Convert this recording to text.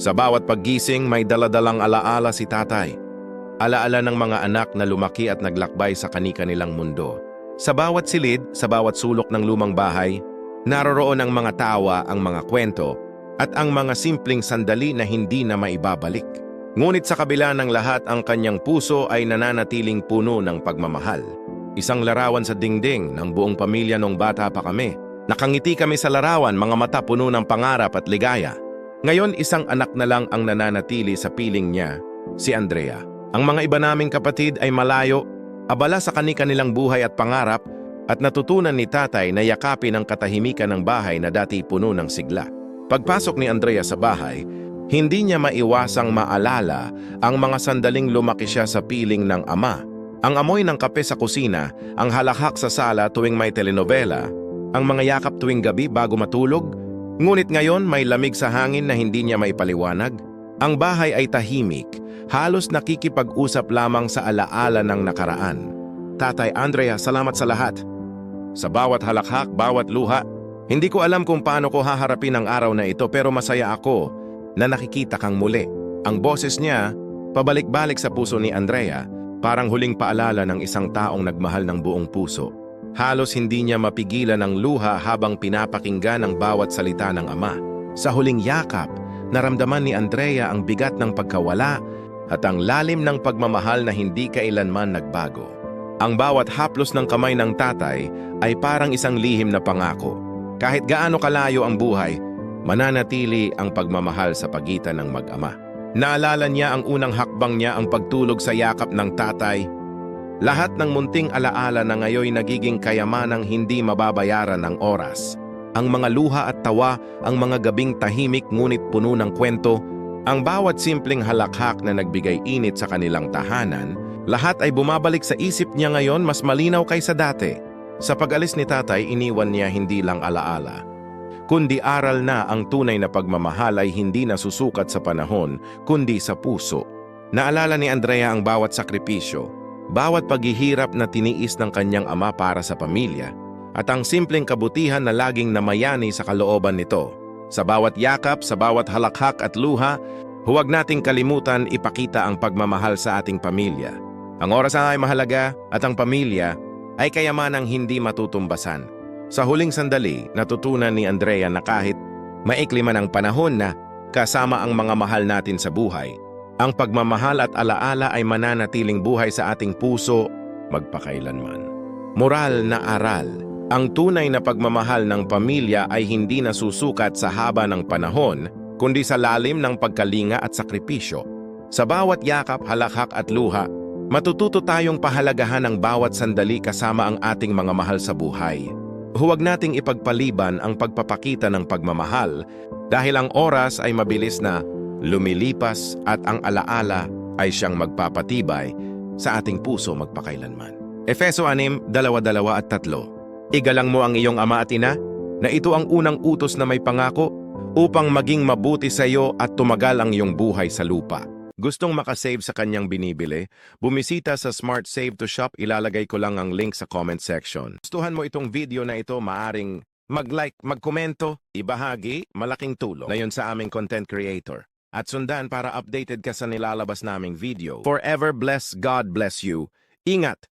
Sa bawat paggising, may daladalang alaala si tatay. Alaala ng mga anak na lumaki at naglakbay sa kani-kanilang mundo. Sa bawat silid, sa bawat sulok ng lumang bahay, naroroon ang mga tawa, ang mga kwento, at ang mga simpleng sandali na hindi na maibabalik. Ngunit sa kabila ng lahat, ang kanyang puso ay nananatiling puno ng pagmamahal. Isang larawan sa dingding ng buong pamilya nung bata pa kami. Nakangiti kami sa larawan, mga mata puno ng pangarap at ligaya. Ngayon, isang anak na lang ang nananatili sa piling niya, si Andrea. Ang mga iba naming kapatid ay malayo, abala sa kani-kanilang buhay at pangarap, at natutunan ni tatay na yakapin ang katahimikan ng bahay na dati puno ng sigla. Pagpasok ni Andrea sa bahay, hindi niya maiwasang maalala ang mga sandaling lumaki siya sa piling ng ama. Ang amoy ng kape sa kusina, ang halakhak sa sala tuwing may telenovela, ang mga yakap tuwing gabi bago matulog, Ngunit ngayon may lamig sa hangin na hindi niya maipaliwanag. Ang bahay ay tahimik, halos nakikipag-usap lamang sa alaala ng nakaraan. Tatay Andrea, salamat sa lahat. Sa bawat halakhak, bawat luha, hindi ko alam kung paano ko haharapin ang araw na ito pero masaya ako na nakikita kang muli. Ang boses niya, pabalik-balik sa puso ni Andrea, parang huling paalala ng isang taong nagmahal ng buong puso. Halos hindi niya mapigilan ang luha habang pinapakinggan ang bawat salita ng ama. Sa huling yakap, naramdaman ni Andrea ang bigat ng pagkawala at ang lalim ng pagmamahal na hindi kailanman nagbago. Ang bawat haplos ng kamay ng tatay ay parang isang lihim na pangako. Kahit gaano kalayo ang buhay, mananatili ang pagmamahal sa pagitan ng mag-ama. Naalala niya ang unang hakbang niya ang pagtulog sa yakap ng tatay lahat ng munting alaala na ngayon nagiging kayamanang hindi mababayaran ng oras. Ang mga luha at tawa, ang mga gabing tahimik ngunit puno ng kwento, ang bawat simpleng halakhak na nagbigay init sa kanilang tahanan, lahat ay bumabalik sa isip niya ngayon mas malinaw kaysa dati. Sa pag-alis ni tatay, iniwan niya hindi lang alaala. Kundi aral na ang tunay na pagmamahal ay hindi nasusukat sa panahon, kundi sa puso. Naalala ni Andrea ang bawat sakripisyo, bawat paghihirap na tiniis ng kanyang ama para sa pamilya at ang simpleng kabutihan na laging namayani sa kalooban nito. Sa bawat yakap, sa bawat halakhak at luha, huwag nating kalimutan ipakita ang pagmamahal sa ating pamilya. Ang oras ay mahalaga at ang pamilya ay kayamanang hindi matutumbasan. Sa huling sandali, natutunan ni Andrea na kahit maikli man ang panahon na kasama ang mga mahal natin sa buhay, ang pagmamahal at alaala ay mananatiling buhay sa ating puso magpakailanman. Moral na aral. Ang tunay na pagmamahal ng pamilya ay hindi nasusukat sa haba ng panahon, kundi sa lalim ng pagkalinga at sakripisyo. Sa bawat yakap, halakhak at luha, matututo tayong pahalagahan ang bawat sandali kasama ang ating mga mahal sa buhay. Huwag nating ipagpaliban ang pagpapakita ng pagmamahal dahil ang oras ay mabilis na lumilipas at ang alaala ay siyang magpapatibay sa ating puso magpakailanman. Efeso 6, 2, at 3 Igalang mo ang iyong ama at ina, na ito ang unang utos na may pangako upang maging mabuti sa iyo at tumagal ang iyong buhay sa lupa. Gustong makasave sa kanyang binibili? Bumisita sa Smart Save to Shop, ilalagay ko lang ang link sa comment section. Gustuhan mo itong video na ito, maaring mag-like, magkomento, ibahagi, malaking tulong na yun sa aming content creator. At sundan para updated ka sa nilalabas naming video. Forever bless God bless you. Ingat!